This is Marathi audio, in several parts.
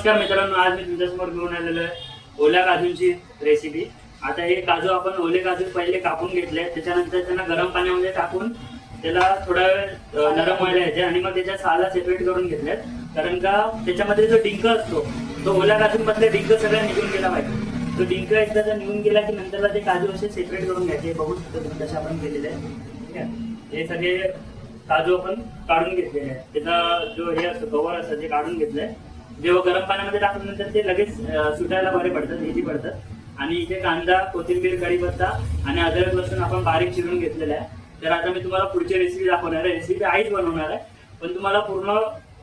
नमस्कार मित्रांनो आज मी तुमच्यासमोर घेऊन आलेलो आहे ओल्या काजूंची रेसिपी आता हे काजू आपण ओले काजू पहिले कापून घेतले त्याच्यानंतर त्यांना गरम पाण्यामध्ये टाकून त्याला थोडा वेळ नरम व्हायला यायचे आणि मग त्याच्या साला सेपरेट करून घेतले कारण का त्याच्यामध्ये जो डिंक असतो तो ओल्या काजूंमधले डिंक सगळ्या निघून गेला पाहिजे. तो डिंक एकदा जर निघून गेला की नंतरला ते काजू असे सेपरेट करून घ्यायचे. बघू शकतो तुम्ही तसे आपण केलेले आहे. ठीक आहे? हे सगळे काजू आपण काढून घेतलेले आहे त्याचा जो हे असतो कवर असतं ते काढून घेतलंय. जेव्हा गरम पाण्यामध्ये टाकल्यानंतर ते लगेच सुटायला बरे पडतात इझी पडतात आणि इथे कांदा कोथिंबीर कढीपत्ता आणि अद्रक लसूण आपण बारीक चिरून घेतलेला आहे. तर आता मी तुम्हाला पुढची रेसिपी दाखवणार आहे. रेसिपी आईच बनवणार आहे. पण तुम्हाला पूर्ण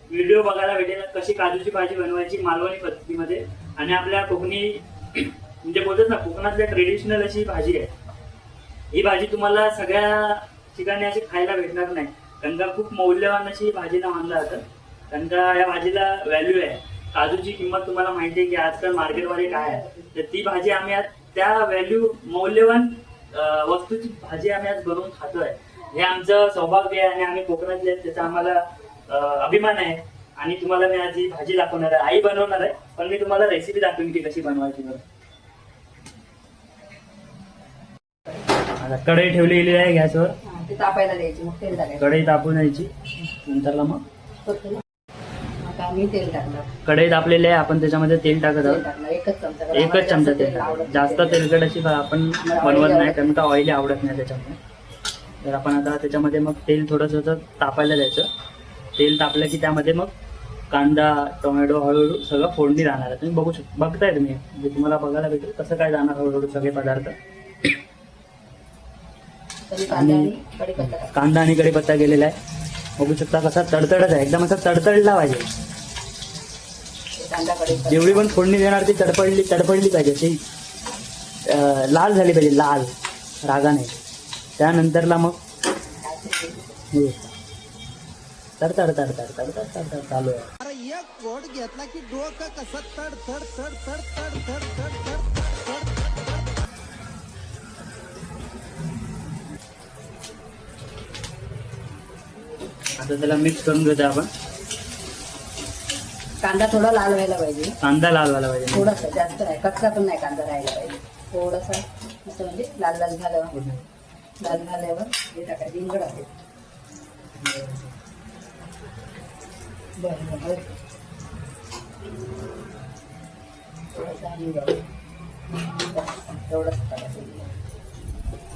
व्हिडिओ बघायला भेटेल कशी काजूची भाजी बनवायची मालवणी पद्धतीमध्ये. आणि आपल्या कोकणी म्हणजे बोलतात ना कोकणातल्या ट्रेडिशनल अशी भाजी आहे. ही भाजी तुम्हाला सगळ्या ठिकाणी अशी खायला भेटणार नाही. कारण का खूप मौल्यवान अशी भाजीला मानलं जातं. कारण का या भाजीला व्हॅल्यू आहे. काजूची किंमत तुम्हाला माहिती आहे की आजकाल मार्केटमध्ये काय आहे? तर ती भाजी आम्ही आज त्या व्हॅल्यू मौल्यवान वस्तूची भाजी आम्ही आज बनवून खातोय. हे आमचं सौभाग्य आहे आणि आम्ही कोकणातले त्याचा आम्हाला अभिमान आहे. आणि तुम्हाला मी आज ही भाजी दाखवणार आहे. आई बनवणार आहे पण मी तुम्हाला रेसिपी दाखवेन की कशी बनवायची बरं आता कढई ठेवलेली आहे गॅसवर. ते तापायला द्यायची मग तेल कढई तापून द्यायची. नंतरला मग? आम्ही तेल टाकलं. कढई तापलेली आहे आपण त्याच्यामध्ये तेल टाकत तेल आहोत. टाकलं एकच चमचा एकच तेल. जास्त. तेलकट अशी आपण बनवत नाही कारण का ऑइली आवडत नाही त्याच्यामुळे तर आपण आता त्याच्यामध्ये मग तेल थोडंसं तापायला द्यायचं. तेल तापलं की त्यामध्ये मग कांदा टोमॅटो हळूहळू सगळं फोडणी राहणार आहे. तुम्ही बघू शकता बघताय तुम्ही. म्हणजे तुम्हाला बघायला भेटेल कसं काय जाणार हळूहळू सगळे पदार्थ. तरी कांदा आणि- कढीपत्ता. कांदा आणि कढीपत्ता गेलेला आहे. बघू शकता कसा तडतडच आहे. एकदम असा तडतडला पाहिजे. कांदा जेवढी पण फोडणी देणार ती तडपडली तडपडली पाहिजे ती लाल झाली पाहिजे लाल रागाने त्यानंतरला मग हे तडतड तडतड तडतड तडतड चालू आहे अरे एक घोड घेतला की डोकं कसं तड तड तड तड तड तड तड तड तड आता त्याला मिक्स करून घेतो आपण कांदा थोडा लाल व्हायला पाहिजे. कांदा लाल व्हायला पाहिजे. थोडासा जास्त नाही कच्चा पण नाही कांदा राहायला पाहिजे. थोडासा असं म्हणजे लाल लाल झाल्यावर. लाल झाल्यावर हे टाकायचं इंगड आहे. बरं बरं थोडासा हिंग. तेवढंच टाकायचं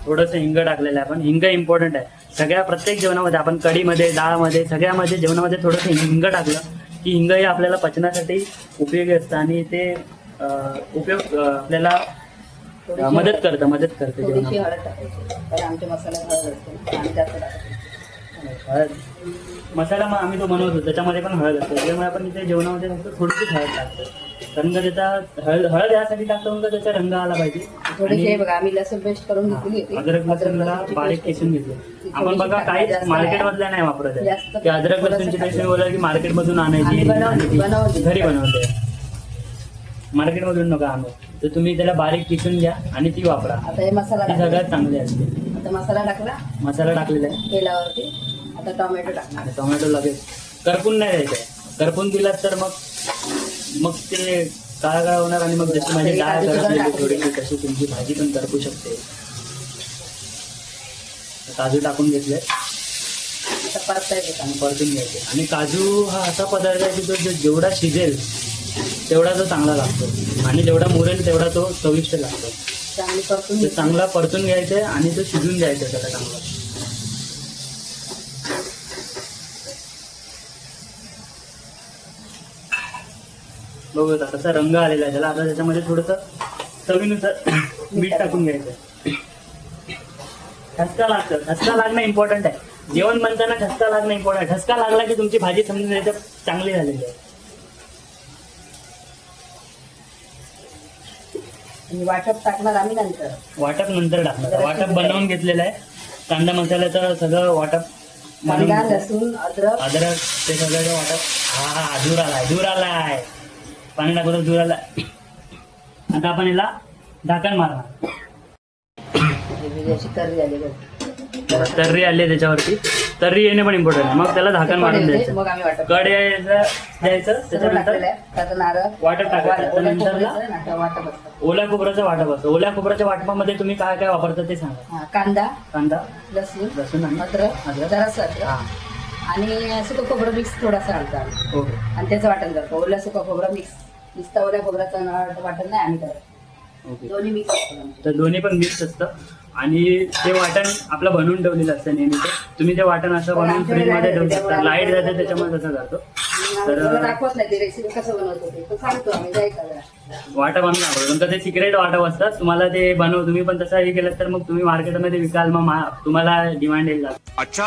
थोडंसं हिंग टाकलेलं आहे आपण. हिंग इम्पॉर्टंट आहे. सगळ्या प्रत्येक जेवणामध्ये आपण कढीमध्ये डाळमध्ये सगळ्यामध्ये जेवणामध्ये थोडंसं हिंग टाकलं. की हिंग हे आपल्याला पचनासाठी उपयोगी असतं आणि ते उपयोग आपल्याला मदत करतं मदत करतं थोडीशी हळद टाकायची. कारण आमच्या मसाल्यात हळद असते ना आम्ही जास्त टाकायची हळद. मसाला मग आम्ही तो बनवतो त्याच्यामध्ये पण हळद असतो. त्यामुळे आपण इथे जेवणामध्ये फक्त थोडीशी हळद टाकतो. का त्याचा हळद हळद यासाठी टाकतो का त्याचा रंग आला पाहिजे. बघा आम्ही लसूण पेस्ट करून घेतली होती. अद्रक लसूणची बारीक किसून. घेतलं. आपण बघा काहीच जास्त मार्केट. मधल्या नाही वापरत आहे. अद्रक लसूणची पेस्ट. बोलला की मार्केट मधून आणायची. बनवली- बनवली. घरी बनवते मार्केट मधून नका आणू. तर तुम्ही त्याला बारीक किसून घ्या आणि ती वापरा. आता हे मसाला ती टाकला सगळ्यात चांगली असते. आता मसाला टाकला. मसाला टाकलेला आहे. तेलावरती. आता टोमॅटो आणि टोमॅटो लगेच. करपून नाही द्यायचं. करपून दिलात तर मग मग ते काळा काळा होणार आणि मग जशी माझी डाळ करपलेली थोडीशी तशी तुमची भाजी पण करपू शकते. काजू टाकून घेतले. आता परतायचं आणि परतून घ्यायचे. आणि काजू हा असा पदार्थ आहे की तो जे- जेवढा शिजेल तेवढा तो चांगला लागतो. आणि जेवढा मुरेल तेवढा तो चविष्ट लागतो. चांगली परतून ते घेतली. चांगला परतून घ्यायचं आणि तो शिजून घ्यायचा त्याला चांगला. बघू आता. कसा रंग आलेला आहे त्याला. आता त्याच्यामध्ये थोडस चवीनुसार मीठ टाकून घ्यायचं. ठसका लागतं. ठसका लागणं इम्पॉर्टंट आहे. जेवण बनताना ठसका लागणं इम्पॉर्टंट आहे. ठसका लागला की तुमची भाजी समजून घ्यायचं चांगली झालेली आहे. आणि वाटप टाकणार आम्ही नंतर. वाटप नंतर टाकणार. वाटप बनवून घेतलेलं आहे. कांदा मसाल्याचं सगळं वाटप कांदा. लसूण अद्रक. अद्रक ते सगळं वाटप. हा हा धूर आलाय धूर आलाय. पाणी टाकतो आलाय आता आपण याला झाकण मारणार. तर्री आली त्याच्यावरती. तर्री येणे पण इम्पॉर्टंट आहे. मग त्याला झाकण मारून द्यायचं. कड यायचं द्यायचं त्याच्यानंतर वाटप टाकायचं. नंतर ना- खोबऱ्याचं नाटक वाटप असतं. ओल्या खोबऱ्याचं वाटप असतं. ओल्या खोबऱ्याच्या वाटपामध्ये तुम्ही काय काय वापरता ते सांगा. हा, कांदा कांदा लसूण लसूण आणि अद्रक सुकं खोबरं मिक्स थोडासा ओके. आणि त्याचं वाटण करतो. ओल्या सुकं खोबरं मिक्स खोबऱ्याचं वाटण नाही आम्ही करत ओके. दोन्ही मिक्स असतं आमचं. तर दोन्ही पण मिक्स असतं. आणि ते वाटण आपलं बनवून ठेवलेलं असतं नेहमी तुम्ही ते वाटण असं बनवून फ्रीजमध्ये ठेवू शकता. लाइट जाते त्याच्यामुळे तसं जातो. तर- आम्ही दाखवत नाही ती रेसिपी कसं बनवतो ते. पण सांगतो आम्ही जरा वाटप आम्ही वापरतो नंतर ते सिक्रेट वाटप असतात तुम्हाला ते बनव तुम्ही पण तसं हे केलं तर मग तुम्ही मार्केटमध्ये विकाल मग मा- तुम्हाला डिमांड येईल जास्त. अच्छा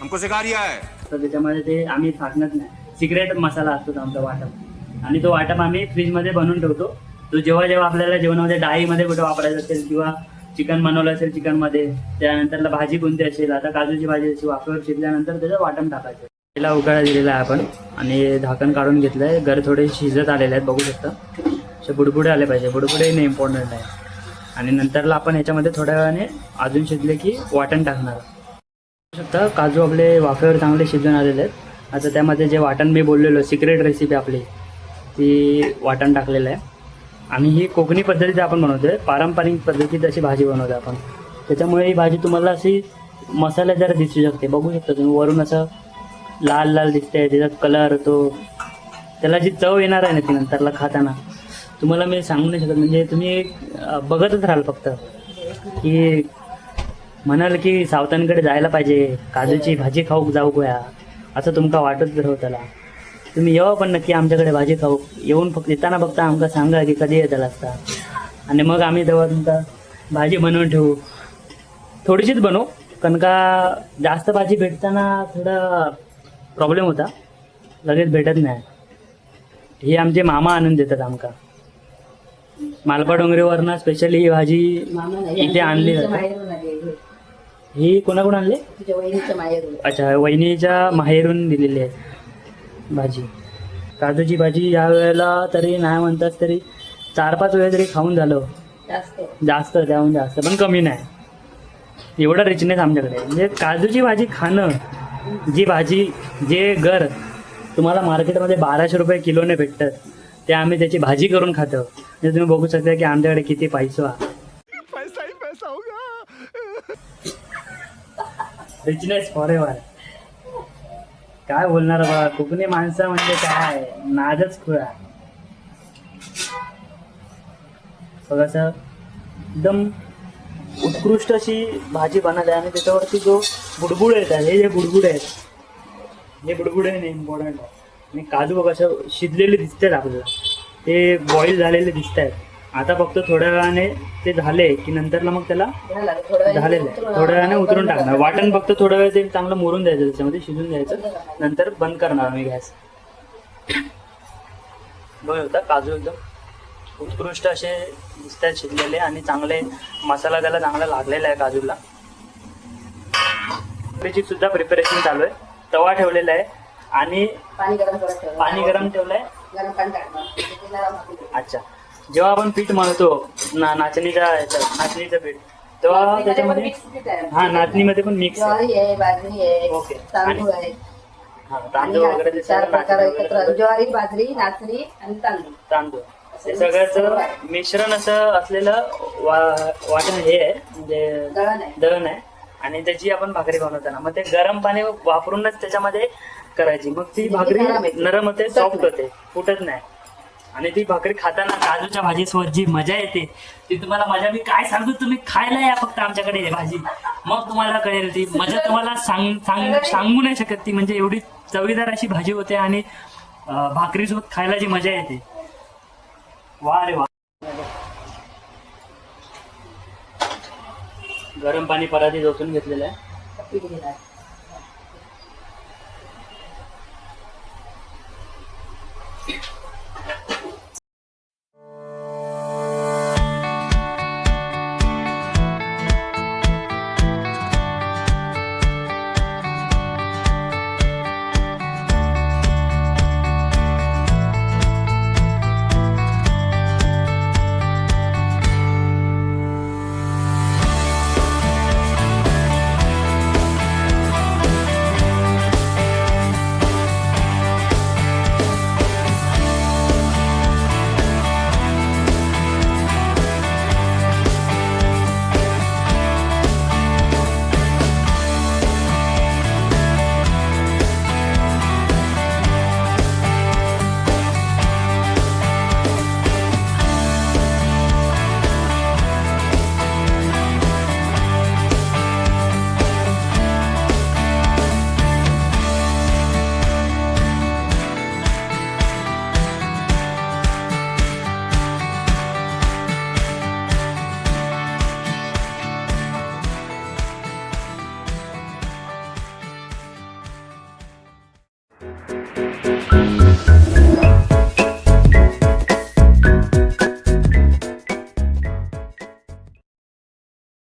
हमको सिखा रिया है. तर त्याच्यामध्ये ते आम्ही टाकणत नाही. सिक्रेट मसाला असतो आमचा वाटप. आणि तो वाटप आम्ही फ्रीजमध्ये बनवून ठेवतो. तो जेव्हा जेव्हा आपल्याला जेवणामध्ये डाळीमध्ये कुठे वापरायचं असेल किंवा चिकन बनवलं असेल चिकनमध्ये त्यानंतरला भाजी कोणती असेल आता काजूची भाजी असेल वाफेवर शिजल्यानंतर त्याचं वाटण टाकायचं. पहिला उकाळा दिलेला आहे आपण आणि झाकण काढून घेतलं आहे घर थोडे शिजत आलेले आहेत बघू शकता. असे बुडबुडे आले पाहिजे. बुडबुडे नाही इम्पॉर्टंट आहे आणि नंतरला आपण याच्यामध्ये थोड्या वेळाने अजून शिजले की वाटण टाकणार. बघू शकता काजू आपले वाफेवर चांगले शिजून आलेले आहेत. आता त्यामध्ये जे वाटण मी बोललेलो सिक्रेट रेसिपी आपली ती वाटण टाकलेलं आहे. आणि ही कोकणी पद्धतीचं आपण बनवतोय पारंपरिक पद्धतीत अशी भाजी बनवतो आपण. त्याच्यामुळे ही भाजी तुम्हाला अशी मसालेदार दिसू शकते. बघू शकता तुम्ही वरून असं लाल लाल दिसते त्याच्यात कलर तो त्याला जी चव येणार आहे ना ती नंतरला खाताना तुम्हाला मी सांगू नाही शकत. म्हणजे तुम्ही बघतच राहाल फक्त. की म्हणाल की सावतांकडे जायला पाहिजे. काजूची भाजी खाऊ जाऊ गोया. असं तुमका वाटत राहू त्याला. तुम्ही येवा पण नक्की आमच्याकडे भाजी खाऊ. येऊन फक्त येताना फक्त आमका सांगा की कधी येताल असता. आणि मग आम्ही तेव्हा तुमका भाजी बनवून ठेवू. थोडीशीच बनवू. कारण का जास्त भाजी भेटताना थोडा प्रॉब्लेम होता. लगेच भेटत नाही. ही आमचे मामा आणून देतात आमका. मालपा डोंगरीवरनं स्पेशली ही भाजी इथे आणली जाते. ही कोणाकडून आणली? अच्छा वहिनीच्या माहेरून दिलेली आहे. भाजी. काजूची भाजी या वेळेला तरी नाही म्हणतात तरी चार पाच वेळा तरी खाऊन झालं. जास्त. जास्त त्याहून जास्त पण कमी नाही. एवढा रिचनेस आमच्याकडे. म्हणजे काजूची भाजी खाणं जी भाजी जे घर तुम्हाला मार्केटमध्ये बाराशे रुपये किलोने भेटतात ते आम्ही त्याची भाजी करून खातो. म्हणजे तुम्ही बघू शकता की आमच्याकडे किती पैसा. पैसा ही पैसा होगा. रिचनेस फॉर एव्हर काय बोलणार बा कोकणी माणसं म्हणजे काय? नादच खुळा. बघा असं एकदम उत्कृष्ट अशी भाजी बनत आहे आणि त्याच्यावरती जो बुडबुड येतात हे जे बुडबुड आहेत हे बुडबुड आहे इम्पॉर्टंट आहे आणि काजू बघा असं शिजलेले दिसतात आपल्याला. ते बॉईल झालेले दिसत आहेत आता फक्त थोड्या वेळाने ते झाले की नंतरला मग त्याला झालेलं आहे. थोड्या वेळाने उतरून टाकणार. वाटण फक्त थोड्या वेळ ते चांगलं मोरून द्यायचं त्याच्यामध्ये शिजून द्यायचं. नंतर बंद करणार आम्ही गॅस. बघू शकता काजू एकदम उत्कृष्ट असे दिसतात शिजलेले आणि चांगले मसाला त्याला चांगला लागलेला आहे काजूला. त्याची सुद्धा प्रिपरेशन चालू आहे. तवा ठेवलेला आहे आणि पाणी गरम करत ठेवा. पाणी गरम ठेवलंय. गरम पाणी टाकणार. ते नरम होतील. अच्छा. जेव्हा आपण पीठ मळतो ना नाचणीच्या नाचणीचं पीठ तेव्हा त्याच्यामध्ये. हा नाचणीमध्ये पण मिक्स आहे. ज्वारी आहे बाजरी आहे ओके. तांदूळ आहे. हा आणि तांदूळ वगैरे ते चार सगळं प्रकार नाचणी एकत्र वगैरे ज्वारी बाजरी नाचणी आणि तांदूळ. तांदूळ. सगळ्याचं मिश्रण असं असलेलं वा- वाटण हे आहे. म्हणजे दळण आहे. दळण आहे. आणि त्याची आपण भाकरी बनवताना मग ते गरम पाणी वापरूनच त्याच्यामध्ये करायची. मग ती भाकरी नरम येते. नरम होते सॉफ्ट. होते. फुटत नाही. आणि ती भाकरी खाताना काजूच्या भाजीसोबत जी मजा येते ती तुम्हाला मजा मी काय सांगतो तुम्ही खायला या फक्त आमच्याकडे भाजी. मग तुम्हाला कळेल ती मजा तुम्हाला सांग सांग सांगू नाही शकत ती. म्हणजे एवढी चवीदार अशी भाजी होते आणि भाकरीसोबत खायला जी मजा येते. वा रे वा. गरम पाणी पराधी झोपून घेतलेलं आहे.